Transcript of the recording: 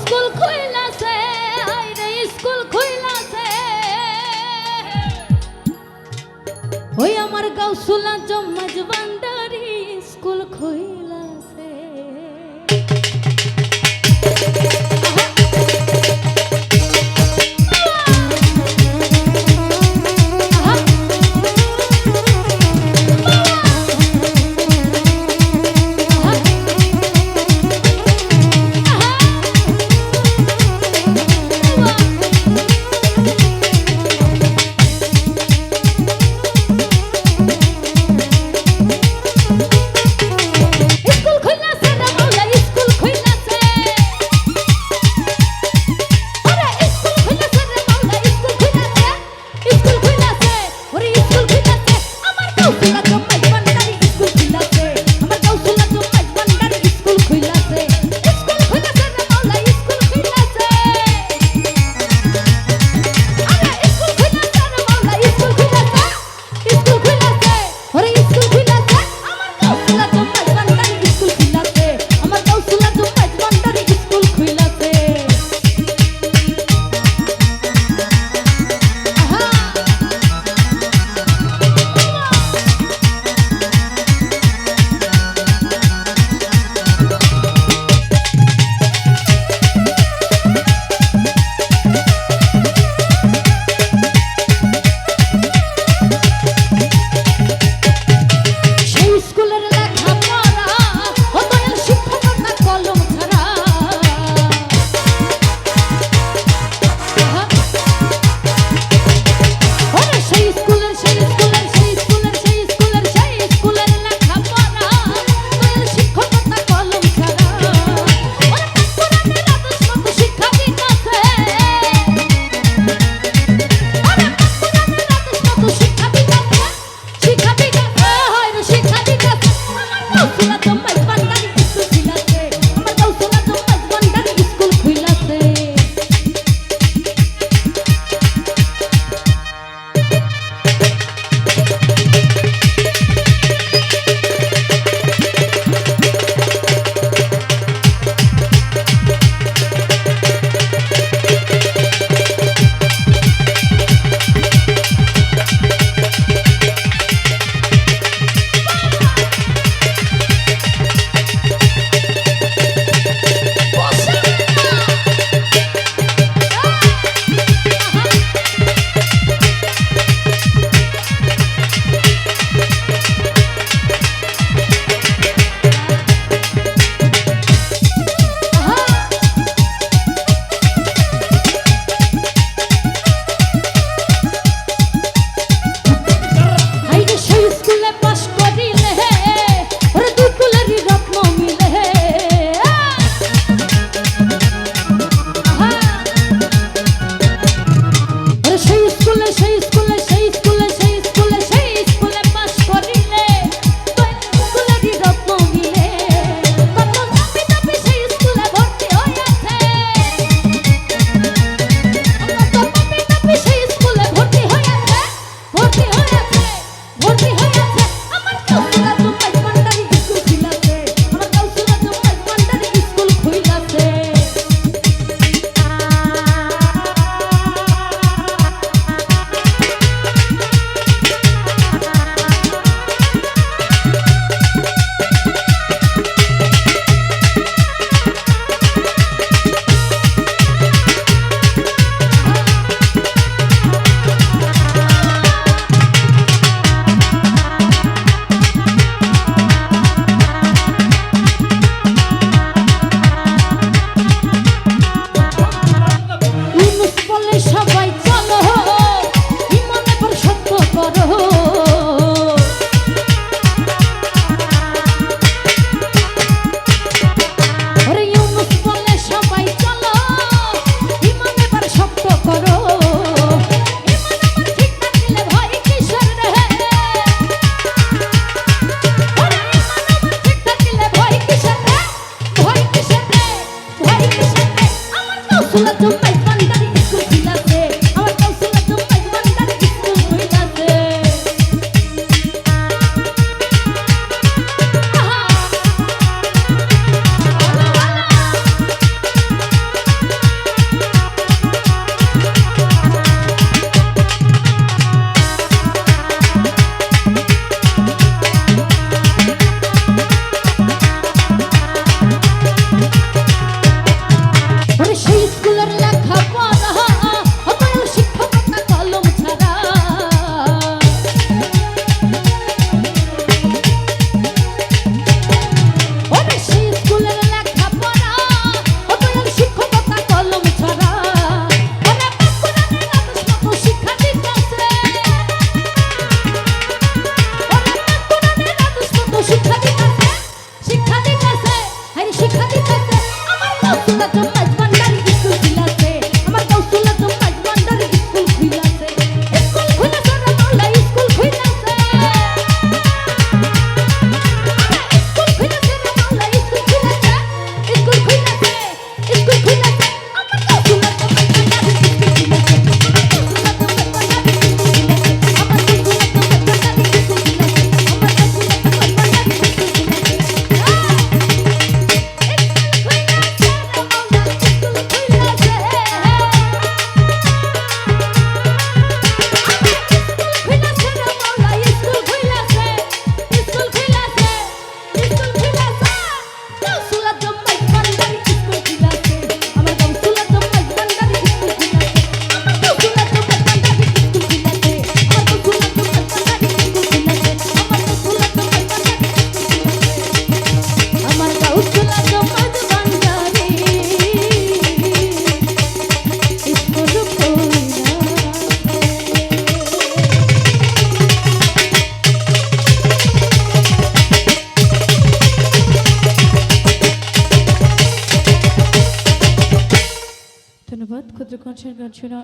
School খুইলাছে আইরে school খুইলাছে। ওই আমার গাউসুলা জম্মাজ বান্দারি স্কুল খুইলাছে 那就卖 কনসার্ট গান শোনা